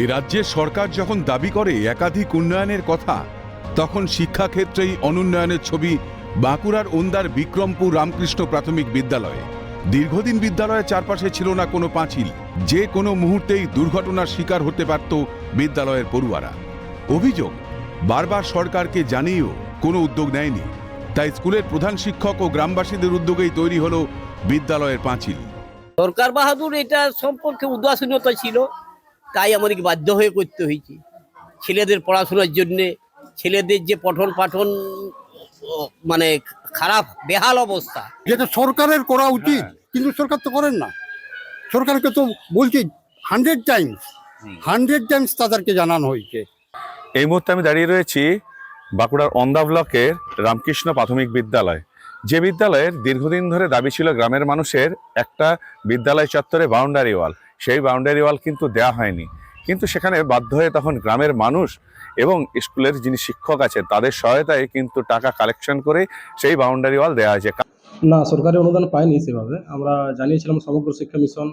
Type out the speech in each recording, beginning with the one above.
এ রাজ্যের সরকার যখন দাবি করে একাধিক উন্নয়নের কথা, তখন শিক্ষাক্ষেত্রেই অনুন্নয়নের ছবি বাঁকুড়ার ওন্দার বিক্রমপুর রামকৃষ্ণ প্রাথমিক বিদ্যালয়ে। দীর্ঘদিন বিদ্যালয়ের চারপাশে ছিল না কোনো পাঁচিল। যে কোনো মুহূর্তেই দুর্ঘটনার শিকার হতে পারত বিদ্যালয়ের পড়ুয়ারা। অভিযোগ, বারবার সরকারকে জানিয়েও কোনো উদ্যোগ নেয়নি। তাই স্কুলের প্রধান শিক্ষক ও গ্রামবাসীদের উদ্যোগেই তৈরি হলো বিদ্যালয়ের পাঁচিল। সরকার বাহাদুর এটা সম্পর্কে উদাসীনতা ছিল। তাই আমাদেরকে বাধ্য হয়ে করতে হয়েছে? ছেলেদের পড়াশোনার জন্যে ছেলেদের যে পঠন পাঠন মানে খারাপ বেহাল অবস্থা। যেটা সরকারের করা উচিত কিন্তু সরকার তো করেন না। সরকারকে তো বলছি হান্ড্রেড টাইমস হান্ড্রেড টাইমস তাদেরকে জানানো হয়েছে। এই মুহূর্তে আমি দাঁড়িয়ে রয়েছি বাঁকুড়ার অন্দা ব্লকের রামকৃষ্ণ প্রাথমিক বিদ্যালয়। যে বিদ্যালয়ের দীর্ঘদিন ধরে দাবি ছিল গ্রামের মানুষের একটা বিদ্যালয় চত্বরে বাউন্ডারি ওয়াল সেই বাউন্ডারি ওয়াল কিন্তু দেয়া হয়নি। কিন্তু সেখানে বাধ্য হয়ে তখন গ্রামের মানুষ এবং স্কুলের যিনি শিক্ষক আছেন, তাদের সহায়তায় কিন্তু টাকা কালেকশন করে সেই বাউন্ডারি ওয়াল দেওয়া হয়েছে। না, সরকারি অনুদান পায়নি সেভাবে। আমরা জানিয়েছিলাম সমগ্র শিক্ষা মিশন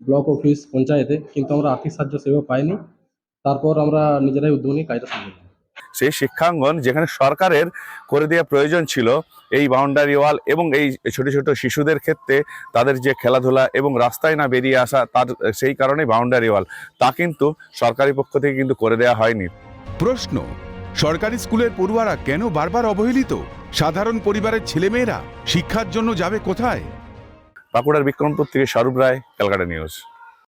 ব্লক অফিস পঞ্চায়েতে, কিন্তু আমরা আর্থিক সাহায্য সেভাবে পাইনি। তারপর আমরা নিজেরাই উদ্যোগ নিয়ে কাজটা সেই শিক্ষাঙ্গন যেখানে সরকারের করে দেওয়া প্রয়োজন ছিল এই বাউন্ডারি ওয়াল এবং এই ছোট ছোট শিশুদের ক্ষেত্রে তাদের যে খেলাধুলা এবং রাস্তায় না বেরিয়ে আসা তার সেই কারণে বাউন্ডারি ওয়াল তা কিন্তু সরকারি পক্ষ থেকে কিন্তু করে দেওয়া হয়নি। প্রশ্ন সরকারি স্কুলের পড়ুয়ারা কেন বারবার অবহেলিত? সাধারণ পরিবারের ছেলেমেয়েরা শিক্ষার জন্য যাবে কোথায়? বাঁকুড়ার বিক্রমপুর থেকে স্বরূপ রায় ক্যালকাটা নিউজ।